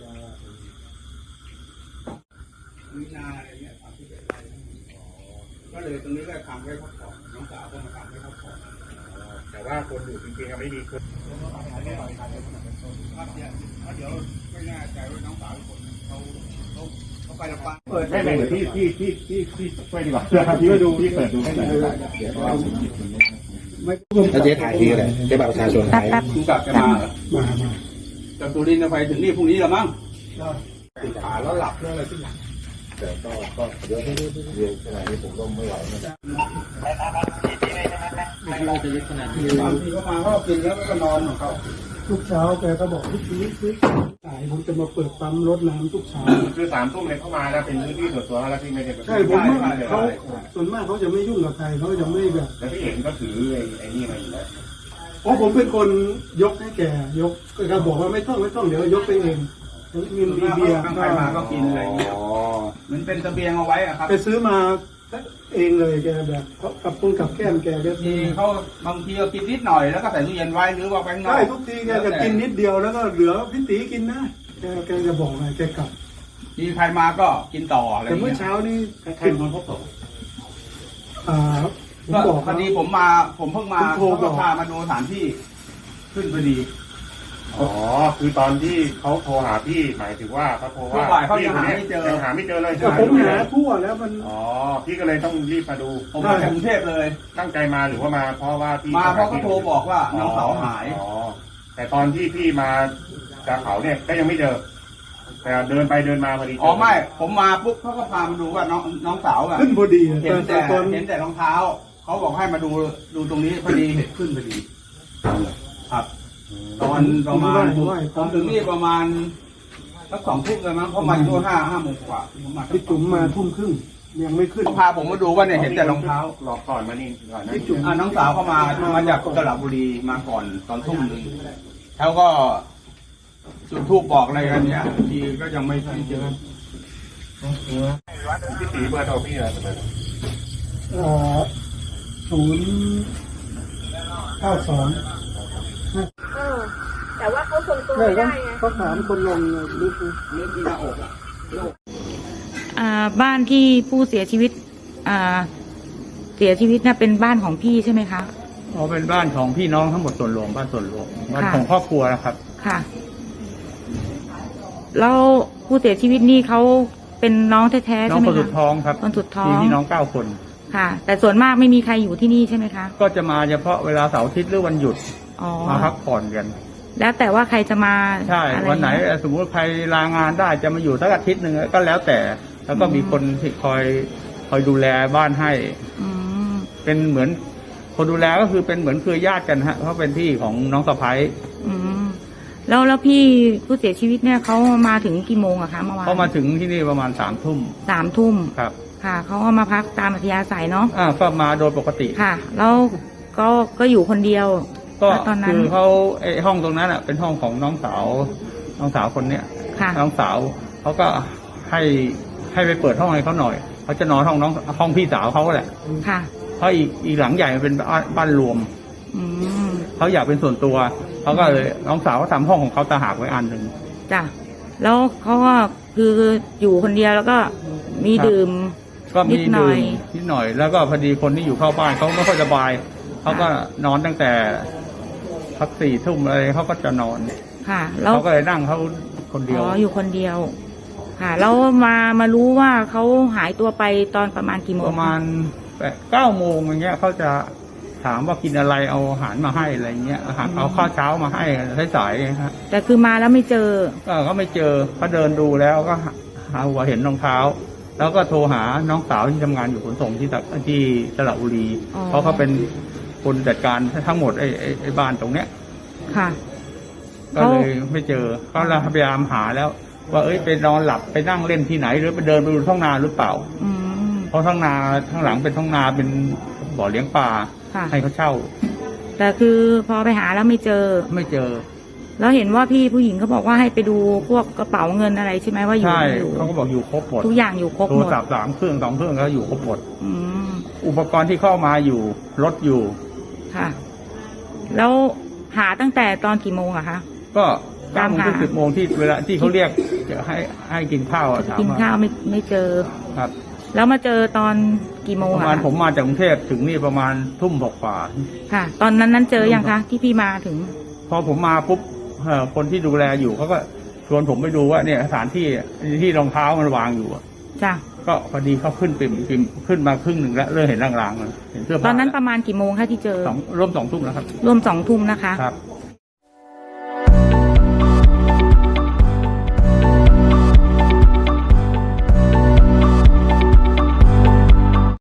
จะมีนาอะไรเนี่ยถามที่เป็นไรก็เลยตรงนี้ก็ทำไว้พักผ่อนน้องสาวก็มาทำไว้พักผ่อนแต่ว่าคนอยู่จริงๆก็ไม่มีคนไม่ไหวครับเดี๋ยวไม่แน่ใจว่าน้องสาวคนเขาเขาเขาไปลำปางเปิดให้ไหนที่ที่ที่ที่ที่ไปดีกว่าที่ไปดูที่เปิดดูให้หน่อยเดี๋ยวเราไม่ถ้าเจ๊ถ่ายที่อะไรเจ๊บัตรประชาชนถ่ายกับแกมามา จากสุรินทร์จะไปถึงนี่พรุ่งนี้ละมั้งติดขาแล้วหลับเรื่องอะไรที่หลังแต่ก็ก็เดี๋ยวเรียนขนาดนี้ผมก็ไม่ไหวเหมือนกันบางทีเขามาเขาก็กินแล้วก็นอนของเขาทุกเช้าแกก็บอกทุกทีทุกสายผมจะมาเปิดปั๊มรดน้ำทุกเช้าคือสามทุ่มเนี่ยเข้ามาแล้วเป็นพื้นที่ส่วนตัวแล้วพี่ไม่ได้ใช่ผมไม่เขาส่วนมากเขาจะไม่ยุ่งกับใครเขาจะไม่แบบแล้วพี่เห็นก็ถือไอ้ไอ้นี่มาอยู่แล้ว เพราะผมเป็นคนยกให้แกยกก็บอกว่าไม่ต้องไม่ต้องเดี๋ยวยกไปเองมีส่วนมีมากเบียร์ข้างใครมาก็กินอะไรอย่างเงี้ยเหมันเป็นเสบียงเอาไว้อะครับ ไปซื้อมาเองเลยแกแบบกับปุ้งกับแก้มแกก็ทีเขาบางทีก็กินนิดหน่อยแล้วก็ใส่ตู้เย็นไว้หรือว่าไปข้างนอกใช่ทุกทีแกจะกินนิดเดียวแล้วก็เหลือพี่ตีกินนะแกแกจะบอกไงแกกลับทีใครมาก็กินต่ออะไรอแต่ย่างเมื่อเงี้ยเช้านี่ใครเป็นคนพบศพอ่า ผมก็บอกพอดีผมมา ผมเพิ่งมาผมโทรเขาบก็อกพามาดูสถานที่ ขึ้นพอดี อ๋อ คือตอนที่เขาโทรหาพี่หมายถึงว่าเขาโทรช่วว่างบ่ายเขาพี่ยังคนหานี้ไม่เจอ ยังหาไม่เจอเลยแต่ผมหาทั่วแล้วมันอ๋อ พี่ก็เลยต้องรีบมาดู ผมมาจากกรุงเทพเลย ตั้งใจมาหรือว่ามาเพราะว่าพี่มาเพราะเขาโทรบอกว่าน้องสาวหาย อ๋อ แต่ตอนที่พี่มาจากเขาเนี่ยก็ยังไม่เจอ แต่เดินไปเดินมาพอดีเจอ๋อไม่ ผมมาปุ๊บเขาก็พามาดูว่าน้องน้องสาวอะขึ้นพอดีเห็นแต่ตอนเห็นแต่รองเท้า เขาบอกให้มาดูดูตรงนี้พอดีเห็นขึ้นพอดี ครับ ตอนประมาณผมถึงนี่ประมาณสักสองทุ่มเลยมั้งเพราะมาช่วงห้าห้าโมงกว่าผมมาพี่จุ๋มมาทุ่มครึ่งยังไม่ขึ้นเขาพาผมมาดูว่าเนี่ยเห็นแต่รองเท้าหลอกก่อนมานี่ก่อนนะพี่จุ๋มอ่าน้องสาวเข้ามามาจากสระบุรีมาก่อนตอนทุ่มหนึ่งแล้วก็จุดทูบบอกอะไรกันเนี่ยทีก็ยังไม่ไม่เจอพี่ตีเบอร์โทรพี่อะไรเบอร์โทรเอ่อ ศูนย์เก้าสองเออ แต่ว่าเขาทรงตัวไม่ไม่ก็ได้ไงเขาถามคนลงเลยลึกนะเรื่องที่หน้าอกอะอ่าบ้านที่ผู้เสียชีวิต อ่า เสียชีวิตน่ะเป็นบ้านของพี่ใช่ไหมคะ อ๋อเป็นบ้านของพี่น้องทั้งหมดส่วนรวมบ้านส่วนรวมบ้านค่ะของครอบครัวนะครับ ค่ะ แล้วผู้เสียชีวิตนี่เขาเป็นน้องแท้ๆน้อใช่งไหมคนสุดคะท้องครับคนสุดท้องมีพี่น้องเก้าคน ค่ะ แต่ส่วนมากไม่มีใครอยู่ที่นี่ใช่ไหมคะก็จะมาเฉพาะเวลาเสาร์อาทิตย์หรือวันหยุดอ๋อมาพักผ่อนกัน แล้วแต่ว่าใครจะมาใช่อะไรวันไหนเงี้ยสมมุติใครลางานได้จะมาอยู่สักอาทิตย์หนึ่งก็แล้วแต่ แล้วก็มีคนที่คอยคอยดูแลบ้านให้ อืมเป็นเหมือนคนดูแลก็คือเป็นเหมือนเครือญาติกันฮะเพราะเป็นที่ของน้องสะพ้ายอืมแล้วแล้วพี่ผู้เสียชีวิตเนี่ยเขามาถึงกี่โมงอะคะเมื่อวานเขามาถึงที่นี่ประมาณสามทุ่มสามทุ่มครับ ค่ะเขาก็มาพักตามอัธยาศัยเนาะอ่าก็มาโดยปกติ ค่ะ แล้วก็ก็อยู่คนเดียวก็แล้วตอนนั้นคือเขาไอ้ห้องตรงนั้นอะเป็นห้องของน้องสาวน้องสาวคนเนี้ยค่ะน้องสาวเขาก็ให้ให้ไปเปิดห้องให้เขาหน่อยเขาจะนอนห้องน้องห้องพี่สาวเขาแหละค่ะเพราะอีกอีกหลังใหญ่มันเป็นบ้านบ้านรวมอืมเขาอยากเป็นส่วนตัวเขาก็เลยน้องสาวก็ทำห้องของเขาตางหากไว้อันหนึ่งจ้ะแล้วเขาก็คืออยู่คนเดียวแล้วก็มีครับดื่ม ก็มีนิดหน่อดื่ยมนิดหน่อย แล้วก็พอดีคนที่อยู่เข้าบ้านเขาไม่ค่อยสบายเขาก็นอนตั้งแต่พักสี่ทุ่มอะไรเขาก็จะนอนค่ะ แล้วเขาก็เลยนั่งเขาคนเดียว อ๋ออยู่คนเดียว ค่ะ แล้วมามารู้ว่าเขาหายตัวไปตอนประมาณกี่โมงประมาณแปดเก้าโมงอย่างเงี้ยเขาจะถามว่ากินอะไรเอาอาหารมาให้อะไรเงี้ยอาหารเอาข้าวเช้ามาให้สายๆฮะแต่คือมาแล้วไม่เจอ ก็ก็ไม่เจอเขาเดินดูแล้วก็หาหาหัวเห็นรองเท้า แล้วก็โทรหาน้องสาวที่ทำงานอยู่ขนส่งที่ตะที่สระบุรี อ๋อ เพราะเขาเป็นคนจัดการทั้งหมดไอ้ไอ้ไอ้บ้านตรงเนี้ย ค่ะ ก็เลยไม่เจอก็เราพยายามหาแล้ว ว่าเอ้ยไปนอนหลับไปนั่งเล่นที่ไหน หรือไปเดินไปดูท้องนาหรือเปล่า อืม เพราะท้องนาข้างหลังเป็นท้องนาเป็นบ่อเลี้ยงปลาค่ะ ให้เขาเช่า แต่คือพอไปหาแล้วไม่เจอ ไม่เจอ แล้วเห็นว่าพี่ผู้หญิงเขาบอกว่าให้ไปดูพวกกระเป๋าเงินอะไรใช่ไหมว่าอยู่ใช่ไม่อยู่เขาก็บอกอยู่ครบหมดทุกอย่างอยู่ครบโทหรมดศัพท์สามเครื่องสองเครื่องก็อยู่ครบหมดอืมอุปกรณ์ที่เข้ามาอยู่รถอยู่ ค่ะ แล้วหาตั้งแต่ตอนกี่โมงอะคะ ก็ตาเก้ามโมงหา ถึงสิบโมงที่เวลาที่เขาเรียกจะให้ให้กินข้าวอะถามกินว่าข้าวไม่ไม่เจอ ครับแล้วมาเจอตอนกี่โมงประอะมาณคะผมมาจากกรุงเทพถึงนี่ประมาณทุ่มหกกว่าค่ะ ตอนนั้นนั้นเจอยังคะที่พี่มาถึง พอผมมาปุ๊บเอ่อ คนที่ดูแลอยู่เขาก็ชวนผมไปดูว่าเนี่ยสถานที่ที่รองเท้ามันวางอยู่อะจ้ะก็พอดีเขาขึ้นปิ่มปิ่มขึ้นมาครึ่งหนึ่งแล้วเริ่มเห็นลางๆเลยเห็นเสื้อผ้าตอนนั้นประมาณกี่โมงคะที่เจอสองร่วมสองทุ่มแล้วครับรวมสองทุ่มนะคะครับ